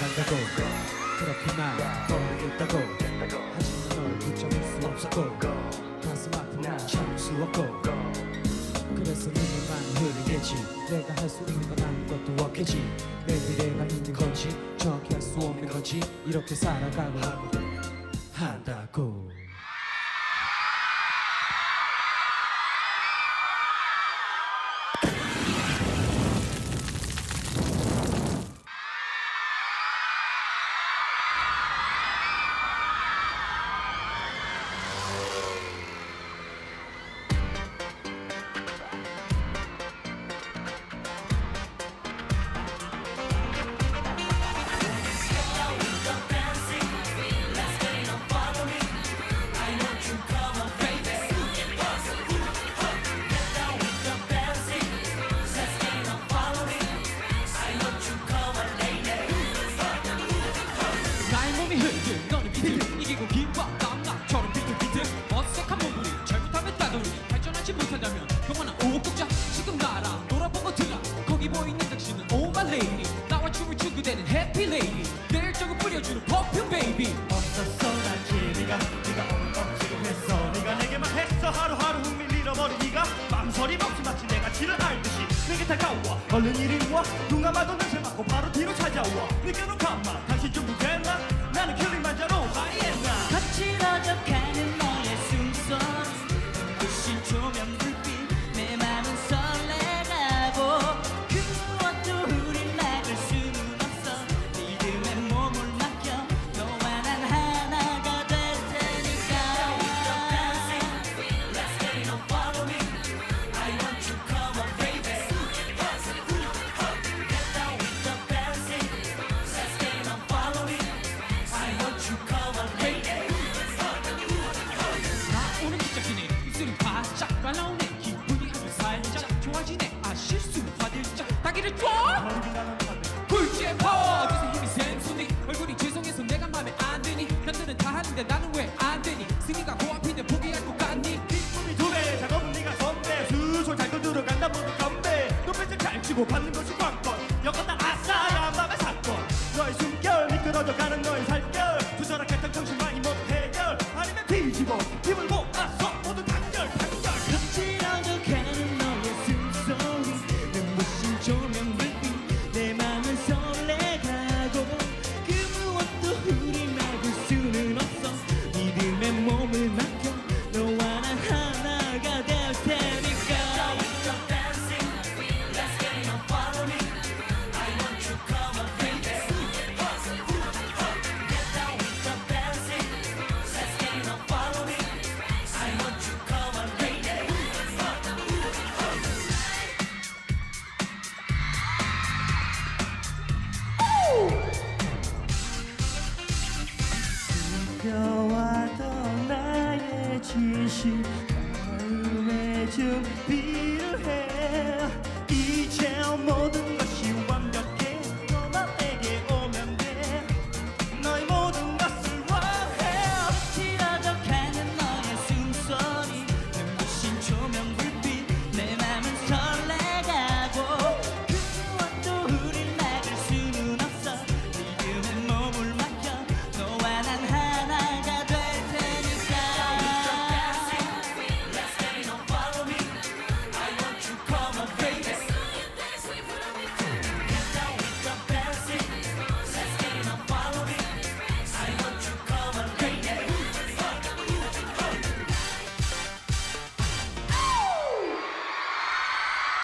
네가 떠나간다고 그렇게 날 버리겠다고 하지만 널 붙잡을 수 없었고 가슴 아픈 날 참을 수 없고 그래서 눈물만 흘리겠지. 내가 할 수 있는 건 아무것도 없겠지. 내 미래가 있는 건지 정확히 할 수 없는 건지 이렇게 살아가고 한다고 흔들 너는 비틀 이기고 긴밤 땀나처럼 비틀비틀 어색한 몸부림 잘못하면 따돌리 발전하지 못한다면 영원한 오국자. 지금 나랑 놀아보고 들어. 거기 보이는 당신은 lady 나와 춤을 추게 되는 해피 레이디. 내 열정을 뿌려주는 퍼퓸 베이비. 없었어 난 지니가. 네가 깜찍을 했어. 네가 내게만 했어. 하루하루 흥미를 잃어버린 네가. 망설임 없이 마치 내가 지를 알듯이. 내게 다가와. 얼른 이리 와. 누가 봐도 냄새 맡고 바로 뒤로 찾아와. 느껴놓은 간만 당신 준비됐나 나는 킬링 만자 것인데 나는 왜 she, I'm ready to be.